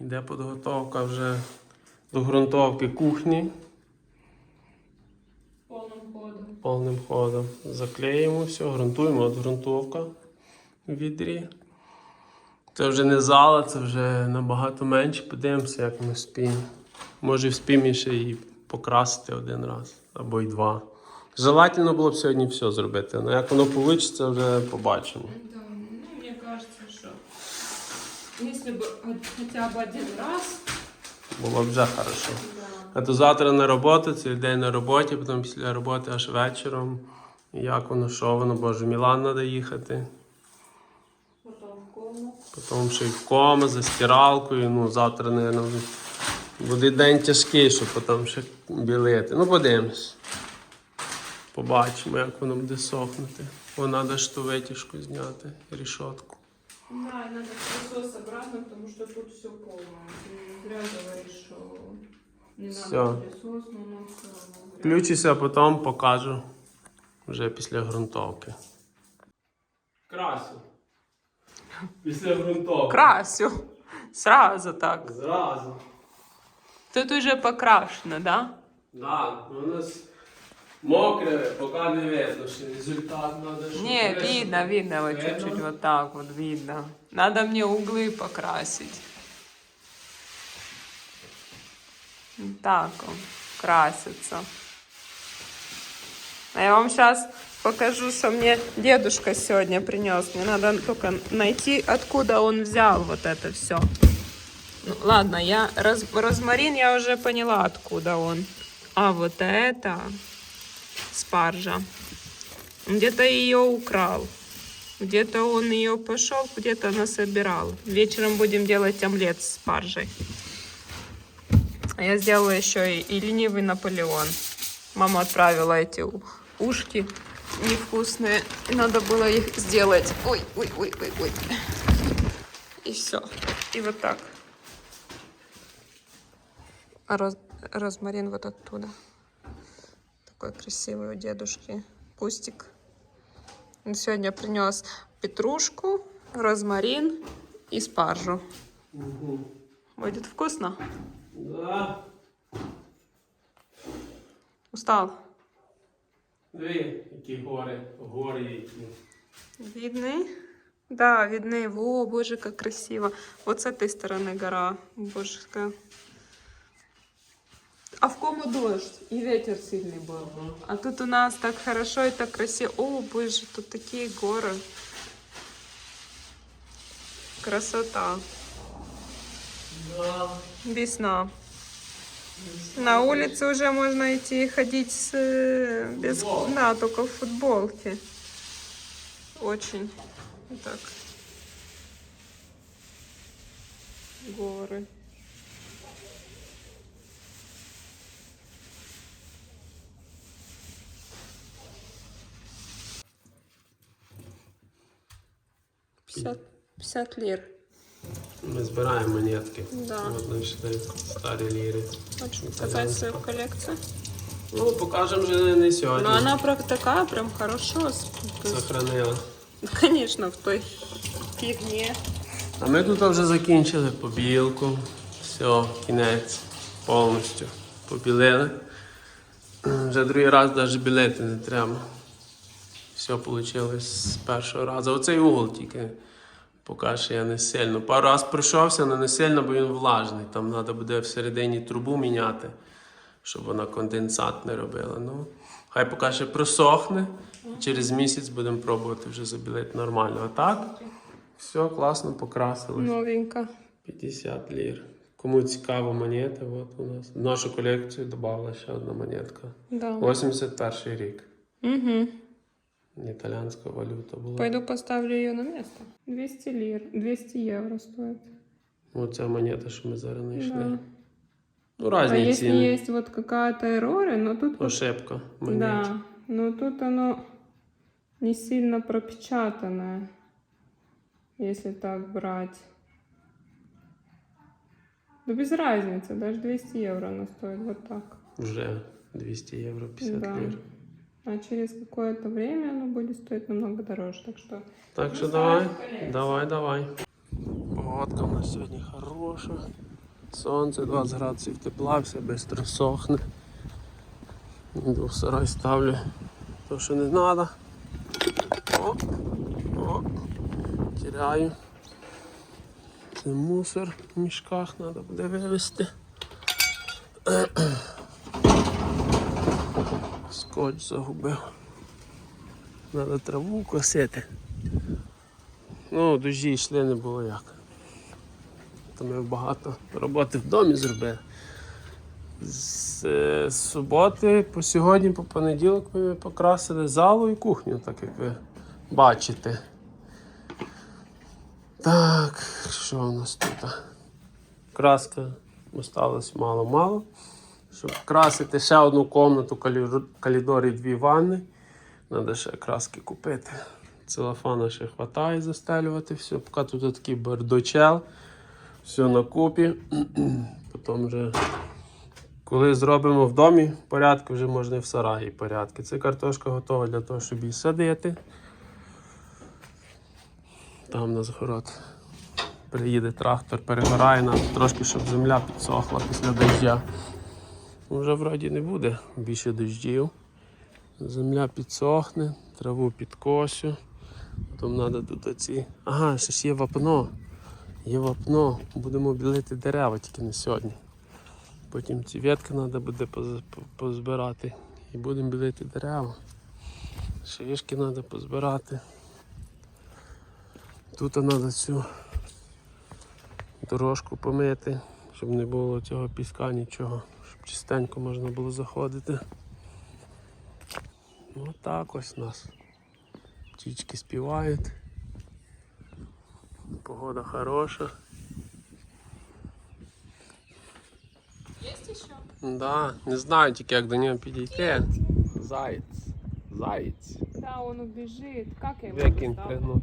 Йде підготовка вже до ґрунтовки кухні Повним ходом. повним ходом. Заклеїмо все, ґрунтуємо, от ґрунтовка в відрі. Це вже не зала, це вже набагато менше. Подивимося, як ми спіємо. Може, вспіємо ще і покрасити один раз або й два. Желательно було б сьогодні все зробити. але як воно вийде, вже побачимо. Да, ну, мне кажется, что если бы хотя бы один раз, Було б вже хорошо. А то завтра на роботу, цілий день на роботі, потім після роботи аж вечором. Як воно, що воно, боже, в Мілан треба їхати. Потім ще й в кома за стиралкою. Ну, завтра, мабуть, буде день тяжкий, щоб потім ще білити. Ну, подивимось. Побачимо, як воно буде сохнути. Бо треба ж ту витяжку зняти, рішотку. Да, и надо пылесос обратно, потому что тут все полное. Ты зря говоришь, что не надо Всё. пылесос, но оно все равно. грязно. Включуся, потім покажу вже після ґрунтовки. Красю. Після ґрунтовки. Красю. Сразу так. Зразу. Тут уже покрашено, да? Да, у нас мокре, поки не видно, що результат треба. щоб Не, красиво. видно, видно, вот Видно? чуть-чуть вот так вот видно. Надо мне углы покрасить. Вот Так он красится. А я вам сейчас покажу, что мне дедушка сегодня принес. Мне надо только найти, откуда он взял вот это все. Ну, ладно, я роз- розмарин я уже поняла, откуда он. А вот это спаржа. Где-то ее украл. Где-то он ее пошел, где-то насобирал. Вечером будем делать омлет с спаржей. Я сделала еще и, и ленивый Наполеон. Мама отправила эти ушки невкусные. Надо было их сделать. Ой, ой, ой, ой, ой. И все. И вот так. А роз- розмарин вот оттуда. Такой красивый у дедушки кустик. Он сегодня принес петрушку, розмарин и спаржу. Мгм. Будет вкусно? Да. Устал? Диви, які гори, гори які. Видны? Да, видны. Во, боже, как красиво. Вот с этой стороны гора. Боже, какая. А в кому дождь и ветер сильный был. А тут у нас так хорошо и так красиво. О, боже, тут такие горы. Красота. Да. Весна. На улице уже можно идти и ходить с, э, без, да, только в футболке. Очень так. Горы. Пятьдесят, 50 лир. Ми збираємо монетки. Да. Знайшли старі ліри. Итальянская. показать свою коллекцию. Ну, покажемо вже не сьогодні. Но она про- такая прям хорошо. Сохранила. Конечно, в той фигне. А ми тут вже закінчили побілку. Все, кінець. Повністю побілили. Вже другий раз навіть білити не треба. Все вийшло з першого разу. Оцей угол тільки поки що я не сильно. Пару раз пройшовся, але не сильно, бо він влажний. Там треба буде всередині трубу міняти, щоб вона конденсат не робила. Ну, хай поки ще просохне. Через місяць будемо пробувати вже забілити нормально. А так, все класно покрасили. Новенько. 50 лір. Кому цікаво монети, от у нас. В нашу колекцію додала ще одна монетка. Да. 81 рік. Угу. Італійська валюта була. Пойду поставлю ее на место. 200 лир. 200 евро стоит. Оця монета, що ми зараз знайшли. Да. Ну, А різні если ціни. есть вот какая-то эрора, но тут... вот- Ошибка монет. Да. Но тут оно не сильно пропечатанное. Если так брать. Да без разницы. Даже 200 евро оно стоит вот так. Вже 200 євро, 50 Да. лір. А через какое-то время оно будет стоить намного дороже. Так что Так що Ну, давай, ставимо колекцію. давай, давай. Погодка у нас сьогодні хороша. Сонце 20 градусів тепла, все швидко сохне. Йду в сарай ставлю то, що не треба. О, о, тіряю. Це мусор в мішках треба буде вивезти. Скотч загубив. Треба траву косити. Ну, дощі йшли не було як. То ми багато роботи в домі зробили. З, е, суботи по сьогодні, по понеділок ми покрасили залу і кухню, так як ви бачите. Так, що у нас тут? Краска осталось мало-мало. Щоб красити ще одну комнату, калі- коридор і дві ванни. Треба ще краски купити. Целофана ще вистачає застелювати все. Поки тут такий бардочел. Все на купі. Потім вже, коли зробимо в домі порядки, вже можна і в сараї порядки. Це картошка готова для того, щоб її садити. Там у нас город. Приїде трактор, перегорає нам трошки, щоб земля підсохла після дождя. Вже вроді не буде більше дождів. Земля підсохне, траву підкосю. Потім треба тут оці. Ага, ще ж є вапно. Є вапно. Будемо білити дерева тільки не сьогодні. Потім ці ветки треба буде позбирати. І будемо білити дерева. Шишки треба позбирати. Тут треба цю дорожку помити, щоб не було цього піска, нічого, чистенько можна було заходити. Ну так ось у нас. Птічки співають. Погода хороша. Есть еще? Да, не знаю тільки як до нього підійти. Заєць. Заєць. Да, он убежит. Как я его Викинь пригнув.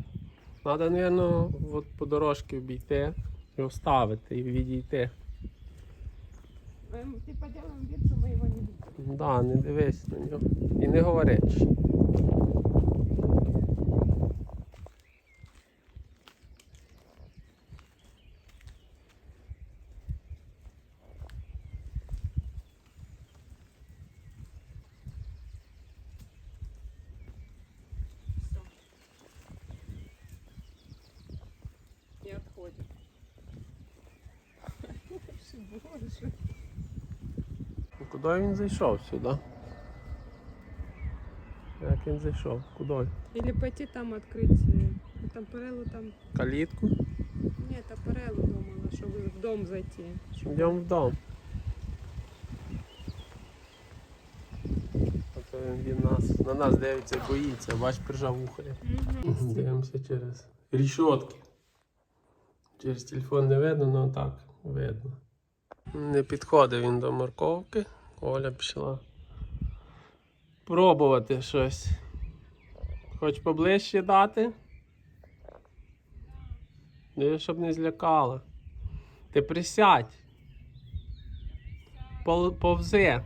Треба, мабуть, по дорожці обійти, його вставити і відійти. Мы типа делаем вид, что мы его не видим. Да, не дивись на нього. І не говориш. И отходит. Боже. Ну, Куди він зайшов сюди? Як він зайшов? Куди? Или пойти там открыть. э, ну, Там Парелу там... Калітку? Нет, а Парелу думала, чтобы в дом зайти. Чтоб- Йдемо в дом. А то він, він нас, на нас дивиться і боїться, бач, прижавухає. Мгм. Дивимося через рішотки. Через телефон не видно, але так видно. Не підходить він до морковки. Оля пішла пробувати щось. Хоч поближче дати. Диви, щоб не злякала. Ти присядь. Пол- Повзи.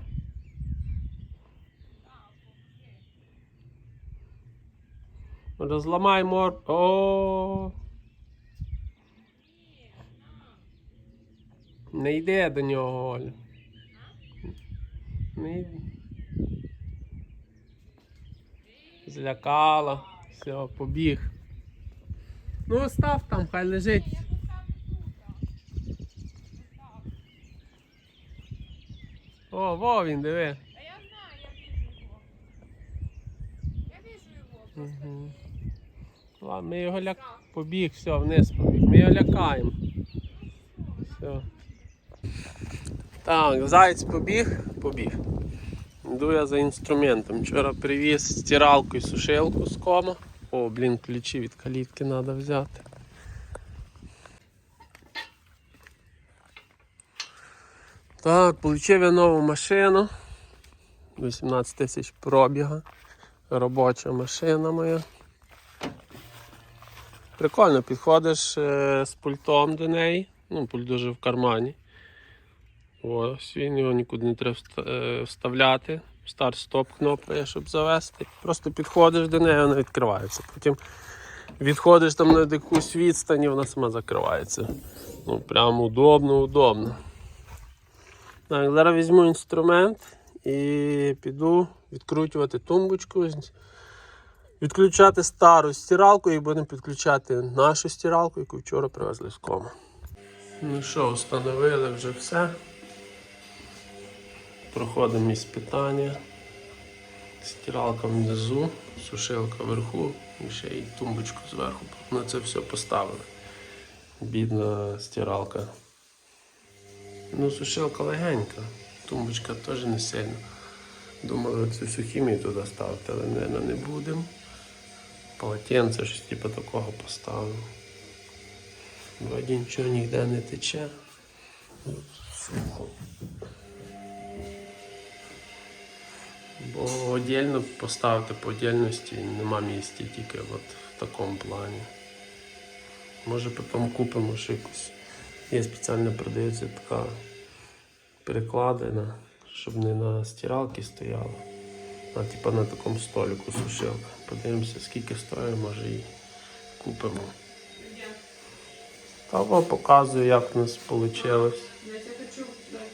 Розламай мор. О. Не йде до нього, Оля. Йде. Злякала. Все, побіг. Ну, став там, хай лежить. О, во він, диви. А я знаю, я вижу его. Я вижу его. Угу. Ладно, ми його ляк... побіг, все, вниз побіг. Ми його лякаємо. Все. Так, заєць побіг, побіг. Йду я за інструментом. Вчора привіз стиралку і сушилку з кома. О, блін, ключі від калітки треба взяти. Так, отримав я нову машину. 18 тисяч пробіга. Робоча машина моя. Прикольно, підходиш е, з пультом до неї. Ну, пульт дуже в кармані. Ось він його нікуди не треба е, вставляти. Старт-стоп кнопка щоб завести. Просто підходиш до неї, вона відкривається. Потім відходиш там на якусь відстань, і вона сама закривається. Ну, прямо удобно, удобно. Так, зараз візьму інструмент і піду відкручувати тумбочку, відключати стару стиралку і будемо підключати нашу стиралку, яку вчора привезли з кому. Ну що, встановили вже все. Проходимо іспитання. Стиралка внизу, сушилка вверху і ще й тумбочку зверху. На це все поставили. Бідна стиралка. Ну, сушилка легенька, тумбочка теж не сильно. Думали цю всю хімію туди ставити, але мабуть, не будемо. Полотенце, щось типу такого поставимо. Вроді нічого ніде не тече. Сухо. Бо отдельно поставити по отдельності нема місця тільки от в такому плані. Може потім купимо ще якусь. Є спеціально продається така перекладина, щоб не на стиралці стояла, а типа на такому столику сушилка. Подивимося, скільки стоїть, може і купимо. Та вам показую, як у нас вийшло. Я тебе хочу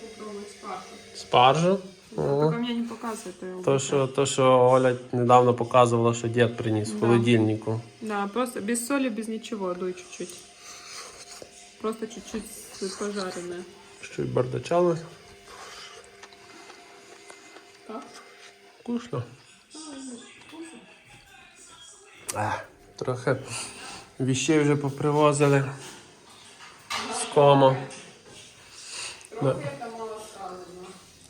попробовать спаржу. Спаржу. Не показывает. То що, то, що Оля недавно показувала, що дід приніс в Да. холодильнику. Да, просто без соли, без ничего, дуй чуть-чуть. Просто чуть-чуть пожаренная. Що й бардачали. Как? Вкусно. Ех, Трохи віщей вже попривозили з комо. Да.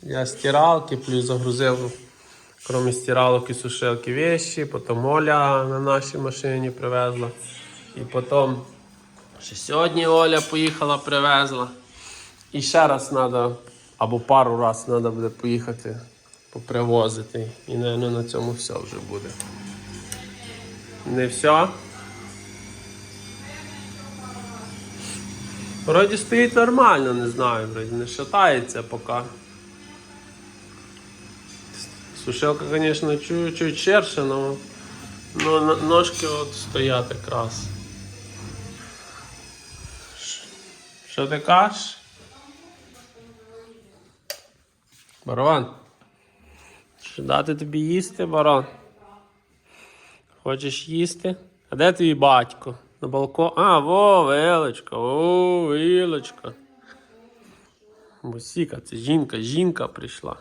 Я стиралки, плюс загрузив, крім стиралок і сушилки вещи, потім Оля на нашій машині привезла. І потім ще сьогодні Оля поїхала, привезла. І ще раз треба, або пару разів треба буде поїхати попривозити. І, мабуть, на цьому все вже буде. Не все. Вроді стоїть нормально, не знаю, вроді не шатається поки. Сушилка, звісно, чуть-чуть ширше, але но ножки от стоять якраз. Що ти кажеш? Барон. Що дати тобі їсти, барон? Хочеш їсти? А де твій батько? На балкон. А, во, вилочка, о, вилочка. Бусіка, це жінка, жінка прийшла.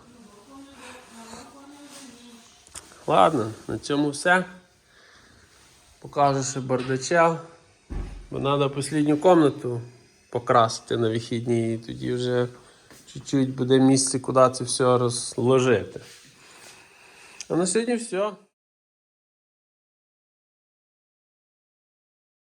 Ладно, на цьому все. Покажу ще бардача. Бо треба останню кімнату покрасити на вихідні, і тоді вже чуть-чуть буде місце, куди це все розложити. А на сьогодні все.